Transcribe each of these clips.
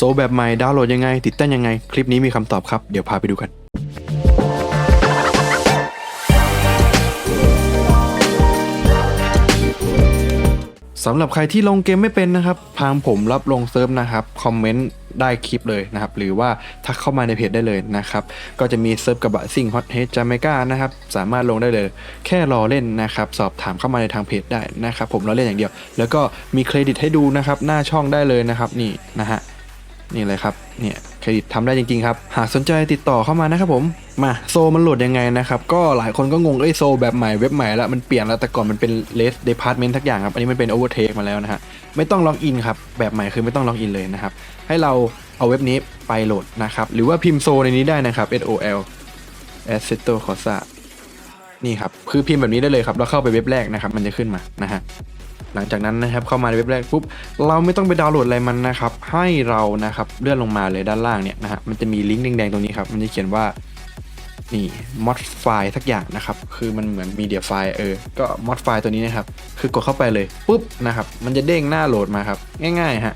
โซแบบใหม่ดาวน์โหลดยังไง ติดตั้งยังไง คลิปนี้มีคำตอบครับ เดี๋ยวพาไปดูกัน สำหรับใครที่ลงเกมไม่เป็นนะครับ ทางผมรับลงเซิร์ฟนะครับ คอมเมนต์ได้คลิปเลยนะครับ หรือว่าทักเข้ามาในเพจได้เลยนะครับ ก็จะมีเซิร์ฟกระบะซิ่งฮอตเฮดจาเมกานะครับ สามารถลงได้เลย แค่รอเล่นนะครับ สอบถามเข้ามาในทางเพจได้นะครับ ผมรอเล่นอย่างเดียว แล้วก็มีเครดิตให้ดูนะครับ หน้าช่องได้เลยนะครับ นี่นะฮะ นี่เลยครับเนี่ยเครดิตทำได้จริงๆครับ หากสนใจติดต่อเข้ามานะครับผมมาโซมันโหลดยังไงนะครับก็หลายคนก็งงเอ้ยโซแบบใหม่เว็บใหม่แล้วมันเปลี่ยนแล้วแต่ก่อนมันเป็นเลสเดพาร์ตเมนต์ทักอย่างครับอันนี้มันเป็นโอเวอร์เทคมาแล้วนะฮะไม่ต้องล็อกอินครับแบบใหม่คือไม่ต้องล็อกอินเลยนะครับให้เราเอาเว็บนี้ไปโหลดนะครับหรือว่าพิมพ์โซในนี้ได้นะครับ S O L Assetto Corsa นี่ครับคือพิมพ์แบบนี้ได้เลยครับแล้วเข้าไปเว็บแรกนะครับ มันจะขึ้นมานะฮะหลังจากนั้นนะครับเข้ามาในเว็บแรกปุ๊บเราไม่ต้องไปดาวน์โหลดอะไรมันนะครับ ให้เรานะครับเลื่อนลงมาเลยด้านล่างเนี่ยนะฮะมันจะมีลิงก์แดงๆตรงนี้ครับมันจะเขียนว่านี่ mod file ทักอย่างนะครับ คือมันเหมือน media file เออ ก็ mod file ตัวนี้นะครับ คือกดเข้าไปเลยปุ๊บนะครับ มันจะเด้งหน้าโหลดมาครับ ง่ายๆฮะ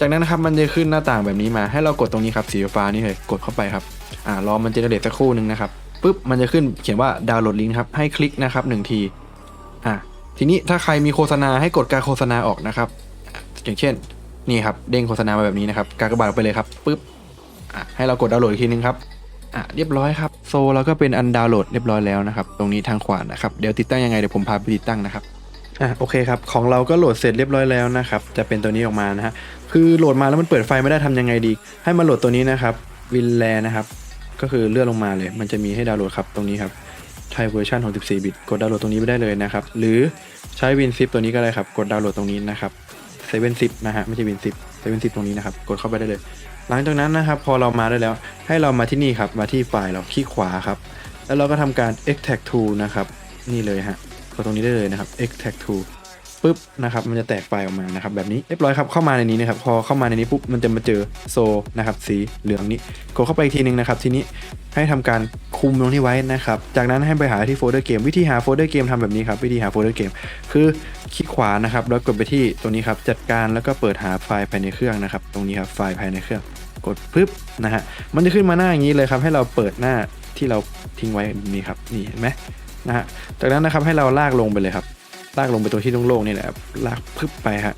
จากนั้นนะครับ มันจะขึ้นหน้าต่างแบบนี้มา ให้เรากดตรงนี้ครับ สีฟ้านี่เลย กดเข้าไปครับ อ่ารอมันเจเนเรตสักครู่หนึ่งนะครับ ปุ๊บมันจะขึ้นเขียนว่าดาวน์โหลดลิงก์ครับให้คลิกนะครับหนึ่งทีอะทีนี้ถ้าใครมีโฆษณาให้กดการโฆษณาออกนะครับ อย่างเช่น นี่ครับเด้งโฆษณามาแบบนี้นะครับ การกระบาทออกไปเลยครับปุ๊บอะให้เรากดดาวน์โหลดอีกทีนึงครับอะเรียบร้อยครับโซเราก็เป็นอันดาวน์โหลดเรียบร้อยแล้วนะครับ ตรงนี้ทางขวานะครับเดี๋ยวติดตั้งยังไงเดี๋ยวผมพาไปติดตั้งนะครับอะโอเคครับของเราก็โหลดเสร็จเรียบร้อยแล้วนะครับ จะเป็นตัวนี้ออกมานะฮะคือโหลดมาแล้วมันเปิดไฟไม่ได้ทำยังไงดี ให้มาโหลดตัวนี้นะครับวินแลนะครับ ก็คือเลื่อนลงมาเลย มันจะมีให้ดาวน์โหลดครับตรงนี้ครับไทยเวอร์ชัน64บิตกดดาวน์โหลดตรงนี้ไปได้เลยนะครับ หรือใช้วินซิปตัวนี้ก็ได้ครับ กดดาวน์โหลดตรงนี้นะครับเซเว่นซิปนะฮะไม่ใช่วินซิปเซเว่นซิปตรงนี้นะครับ กดเข้าไปได้เลย หลังจากนั้นนะครับ พอเรามาได้แล้ว ให้เรามาที่นี่ครับ มาที่ไฟล์เราคลิกขวาครับ แล้วเราก็ทำการ extract to นะครับ นี่เลยฮะ กดตรงนี้ได้เลยนะครับ extract to ปุ๊บนะครับมันจะแตกไฟออกมานะครับแบบนี้เรียบร้อยครับเข้ามาในนี้นะครับพอเข้ามาในนี้ปุ๊บมันจะมาเจอโซนะครับสีเหลืองนี้กดเข้าไปอีกทีหนึ่งนะครับทีนี้ให้ทำการคุมตรงที่ไว้นะครับ จากนั้นให้ไปหาที่โฟลเดอร์เกมวิธีหาโฟลเดอร์เกมทำแบบนี้ครับวิธีหาโฟลเดอร์เกมคือคลิกขวานะครับแล้วกดไปที่ตรงนี้ครับจัดการแล้วก็เปิดหาไฟล์ภายในเครื่องนะครับตรงนี้ครับไฟล์ภายในเครื่องกดปึ๊บนะฮะมันจะขึ้นมาหน้าอย่างนี้เลยครับ ให้เราเปิดหน้าที่เราทิ้งไว้นี่ครับนี่เห็นไหมนะฮะจากนั้นนะครับให้เราลากลงไปเลยครับ ลากลงไปตรงที่โล่งๆนี่แหละครับลากพึบไปฮะ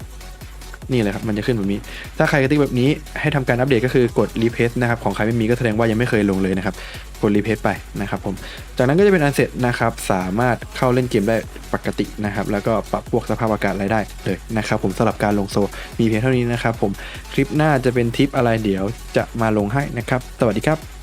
นี่เลยครับมันจะขึ้นแบบนี้ ถ้าใครกระติกแบบนี้ให้ทำการอัปเดตก็คือกดรีเพสนะครับของใครไม่มีก็แสดงว่ายังไม่เคยลงเลยนะครับกดรีเพสไปนะครับผมจากนั้นก็จะเป็นอันเสร็จนะครับสามารถเข้าเล่นเกมได้ปกตินะครับ แล้วก็ปรับพวกสภาพอากาศอะไรได้เลยนะครับผมสำหรับการลงโซมีเพียงเท่านี้นะครับผมคลิปหน้าจะเป็นทิปอะไรเดี๋ยวจะมาลงให้นะครับ สวัสดีครับ